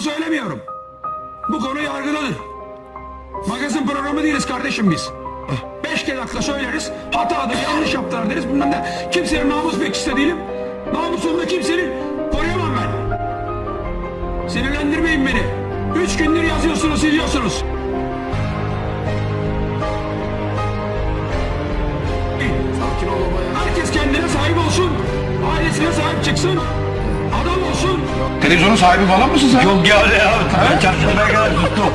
Söylemiyorum. Bu konu yargıdadır. Magazin programı değiliz kardeşim biz. Beş kere dakika söyleriz. Hatadır, yanlış yaptılar deriz. Bundan da kimsenin namus bekçisi de değilim. Namusunu da kimsenin koruyamam ben. Sinirlendirmeyin beni. Üç gündür yazıyorsunuz, siliyorsunuz. Herkes kendine sahip olsun. Ailesine sahip çıksın. Televizyonun sahibi falan mısın sen? Yok ya öyle ya. Ben çarşambaya kadar sustum.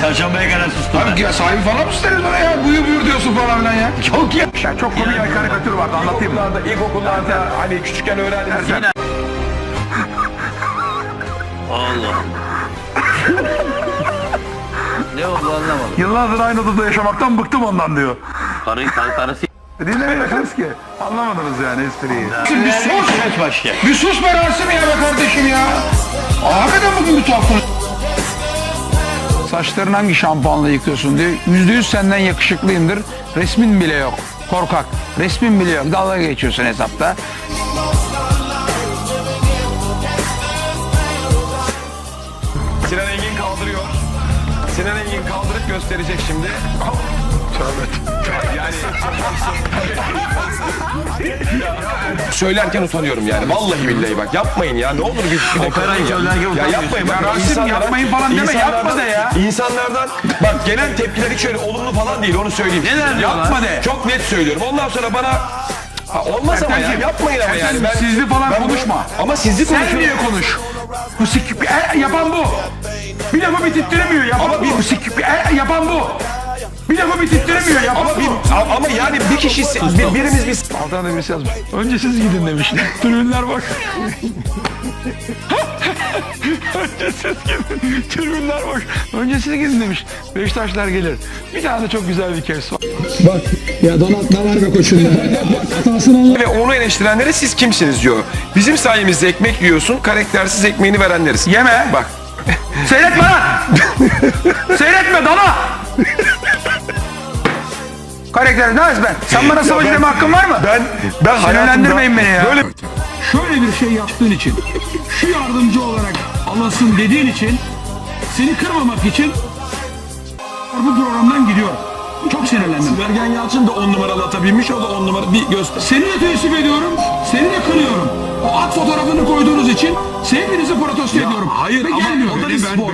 çarşambaya kadar sustum. Abi ya sahibi falan mısın televizyona ya? Buyur buyur diyorsun falan filan ya. Yok ya. Ya çok komik bir karikatür vardı anlatayım mı? İlkokullarda, ilkokullarda hani küçükken öğrendiğimiz Ersen. Allah. ne oldu anlamadım. Yıllardır aynı odada yaşamaktan bıktım ondan diyor. Karı, karı, karısı. Dinlemiyorsunuz ki. Anlamadınız yani espriyi. Bir sus. Başlıyor. Bir sus be Rasim ya be kardeşim ya. Hakikaten bugün bir tuhaf. Saçlarını hangi şampuanla yıkıyorsun diyor. Yüzde yüz senden yakışıklıyımdır. Resmin bile yok. Korkak. Resmin bile yok. Dalga geçiyorsun hesapta. Sinan Engin kaldırıyor. Sinan Engin kaldırıp gösterecek şimdi. Söylerken utanıyorum yani. Vallahi billahi bak yapmayın ya. Ne olur bir bir Operayı söylerken Ya yapmayın. Ya Rasim, yapmayın falan deme, insanlardan- yapma de ya. İnsanlardan bak gelen tepkiler hiç öyle olumlu falan değil onu söyleyeyim. Neler diyorlar? Yapma de. Çok net söylüyorum. Ondan sonra bana Ha, olmaz ama ya yapmayın ama yani. Ertemciğim, Ben, sizli falan bunu- konuşma. Ama sizli Sen konuşuyorum. niye konuş? Bu sikip e, yapan bu. Bir lafı bitirttiremiyor yapan Ama bu. bir- Bu sikip e, yapan bu. Bir lafı bitirttiremiyor Ama bir ama yani bir kişi bir, birimiz biz Altına da birisi yazmış. Önce siz gidin demiş. Tribünler bak. Önce siz gidin. Tribünler bak. Önce siz gidin demiş. Beşiktaşlar gelir. Bir tane de çok güzel bir kez var. Bak ya donat ne var be koçum ya. Hatasını anla. ve onu eleştirenlere siz kimsiniz diyor. Bizim sayemizde ekmek yiyorsun, karaktersiz ekmeğini verenleriz. Yeme. Bak. Seyretme lan. Seyretme dana. Karakter ne ben? Sen bana savaş deme hakkın var mı? Ben ben Sinirlendirmeyin beni ya. Böyle Şöyle bir şey yaptığın için, şu yardımcı olarak alasın dediğin için, seni kırmamak için bu programdan gidiyorum. Çok sinirlendim. Bergen Yalçın da 10 numaralı atabilmiş o da 10 numara bir göster. Seni de teessüp ediyorum, seni de kınıyorum. O at fotoğrafını koyduğunuz için hepinizi protesto ediyorum. hayır Ve ama gelmiyor. o da bir spor.